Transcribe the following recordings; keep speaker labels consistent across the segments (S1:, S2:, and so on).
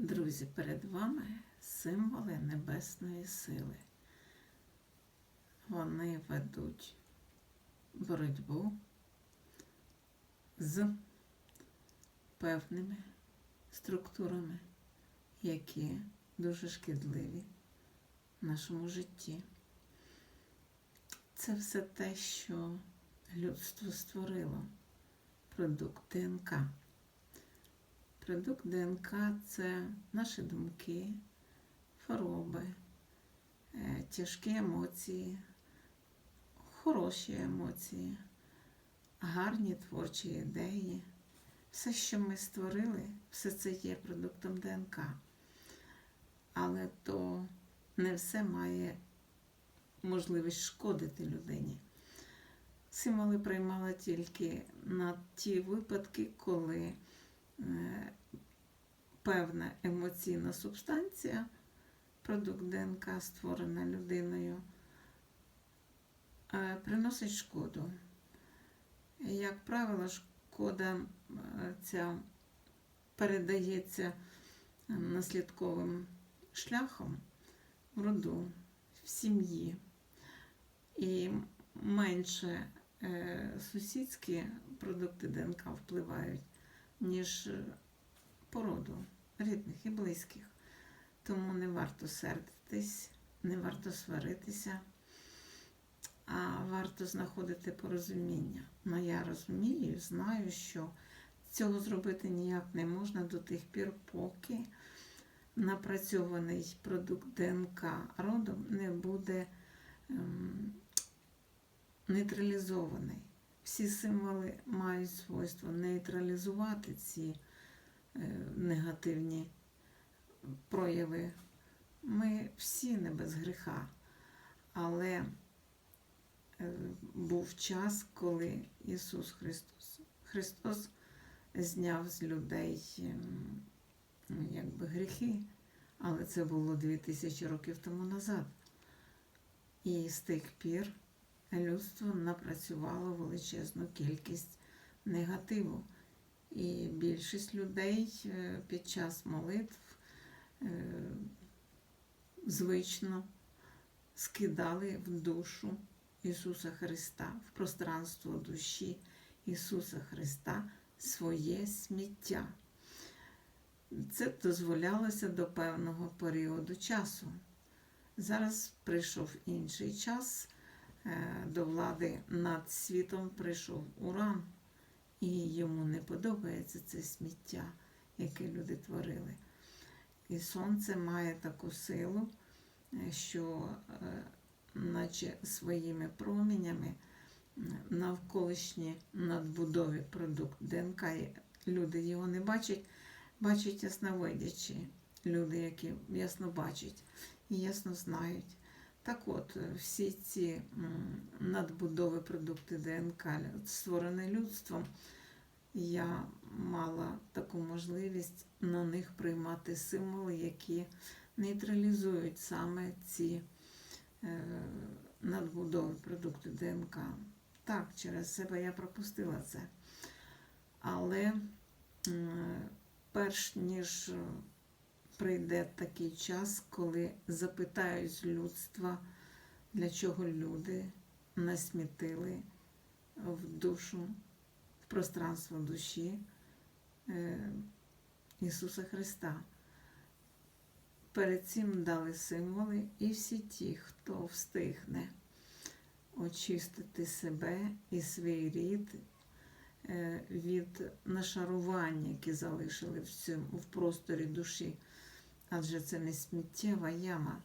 S1: Друзі, перед вами символи небесної сили. Вони ведуть боротьбу з певними структурами, які дуже шкідливі в нашому житті. Це все те, що людство створило, продукт ДНК. Продукт ДНК це наші думки, хвороби, е, тяжкі емоції, хороші емоції, гарні творчі ідеї. Все, що ми створили, все це є продуктом ДНК. Але то не все має можливість шкодити людині. Символи приймала тільки на ті випадки, коли певна емоційна субстанція, продукт ДНК, створена людиною, е, приносить шкоду. Як правило, шкода е, ця передається наслідковим шляхом в роду, в сім'ї. І менше е, сусідські продукти ДНК впливають, ніж е, породу рідних і близьких. Тому не варто сердитись, не варто сваритися, а варто знаходити порозуміння. Ну, я розумію, знаю, що цього зробити ніяк не можна до тих пір, поки напрацьований продукт ДНК родом не буде ем, нейтралізований. Всі символи мають свойство нейтралізувати ці е, негативні прояви. Ми всі не без гріха, але е, був час, коли Ісус Христос, Христос зняв з людей ем, ну, якби гріхи, але це було 2000 років тому назад. І з тих пір людство напрацювало величезну кількість негативу. І більшість людей е, під час молитв е, звично скидали в душу Ісуса Христа, в пространство душі Ісуса Христа своє сміття. Це дозволялося до певного періоду часу. Зараз прийшов інший час, до влади над світом прийшов уран, і йому не подобається це сміття, яке люди творили. І сонце має таку силу, е, що, е, наче своїми промінями, навколишні надбудові продукт ДНК, люди його не бачать, бачать ясновидячі, люди, які ясно бачать і ясно знають. Так от, всі ці надбудови продукти ДНК, створені людством, я мала таку можливість на них приймати символи, які нейтралізують саме ці е, надбудови продукти ДНК. Так, через себе я пропустила це. Але перш ніж прийде такий час, коли запитають з людства, для чого люди насмітили в душу, в пространство душі е, Ісуса Христа. Перед цим дали символи, і всі ті, хто встигне очистити себе і свій рід е, від нашарування, які залишили в цьому в просторі душі. Адже це не сміттєва яма,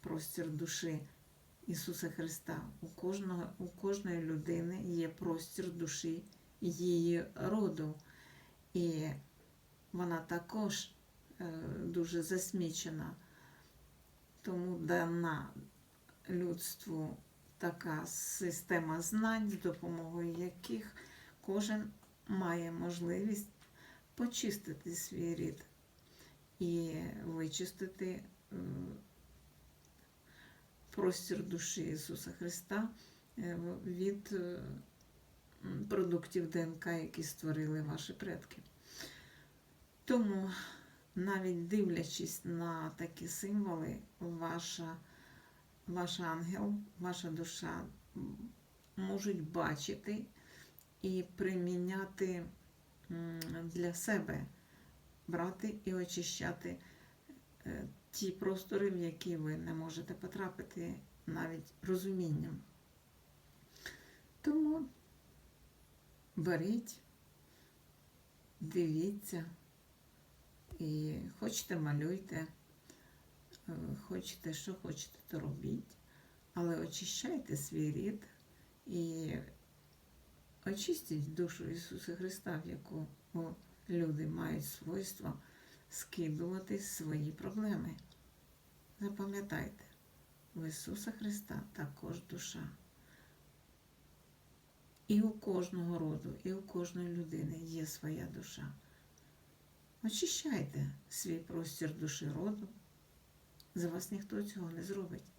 S1: простір душі Ісуса Христа. У кожного, у кожної людини є простір душі її роду. І вона також е, дуже засмічена. Тому дана людству така система знань, з допомогою яких кожен має можливість почистити свій рід і вичистити е, простір душі Ісуса Христа е, від е, продуктів ДНК, які створили ваші предки. Тому навіть дивлячись на такі символи, ваша, ваш ангел, ваша душа можуть бачити і приміняти для себе, брати і очищати е, ті простори, в які ви не можете потрапити навіть розумінням. Тому беріть, дивіться і хочете малюйте, е, хочете, що хочете, то робіть, але очищайте свій рід і очистіть душу Ісуса Христа, в яку люди мають свойство скидувати свої проблеми. Запам'ятайте, в Ісуса Христа також душа. І у кожного роду, і у кожної людини є своя душа. Очищайте свій простір душі роду. За вас ніхто цього не зробить.